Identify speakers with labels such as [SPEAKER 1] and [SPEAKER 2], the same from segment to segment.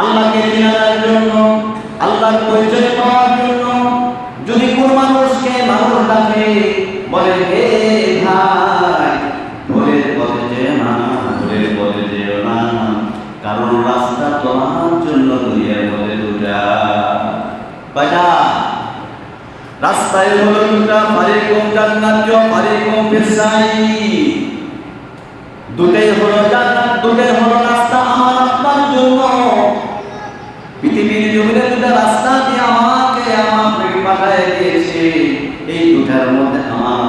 [SPEAKER 1] আল্লাহকে চেনার জন্য, আল্লাহর পরিচয় পাওয়ার জন্য যদি কোন মানুষকে মানুষ ডাকে, বলে, হে ভাই, ভোরের পথে না, ভোরের পথে যেও না, কারণ রাস্তা তোমার জন্য রাস্তায় হলো দুটা ফারিকুম জান্নাত ফারিকুম ফিসাই দুটাই হলো জান্নাত, দুটাই হলো রাস্তা আমার আপনার জন্য। পৃথিবীর জমিনে দুটা রাস্তা দিয়ে আমাকে আমাকে পাঠায় দিয়েছে। এই দুটার মধ্যে আমার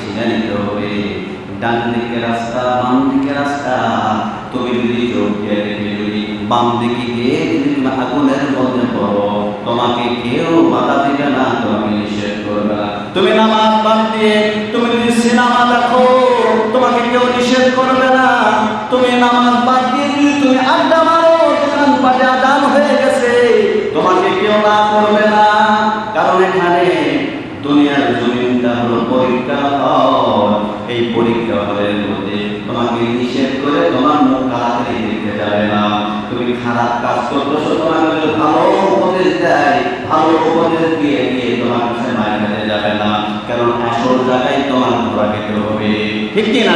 [SPEAKER 1] ছিনে নিতে হবে ডান দিকে রাস্তা, বাম দিকে রাস্তা। তুমি যদি যদি বাম দিকে গিয়ে যদি আগুনের মধ্যে পড়ো, তোমাকে কেউ বাধা সিনেমা দেখো তোমাকে কেউ নিষেধ করবে না। তুমি নামাজ বাদ দিয়ে যদি তুমি আড্ডা মারো দোকান পাটে আদান হয়ে গেছে। তোমাকে কেউ না করবে না। কারণ এখানে দুনিয়ার জমিনটা হলো পরীক্ষা এই পরীক্ষা হলের মধ্যে তোমাকে নিষেধ করে তোমার মুখ তাড়াতাড়ি দেখতে যাবে না। তুমি খারাপ কাজ করতেছো, তোমাকে ভালো উপদেশ দেয়, ভালো উপদেশ আসল জায়গায় তোমার ঘোরা খেতে হবে। ঠিক কি না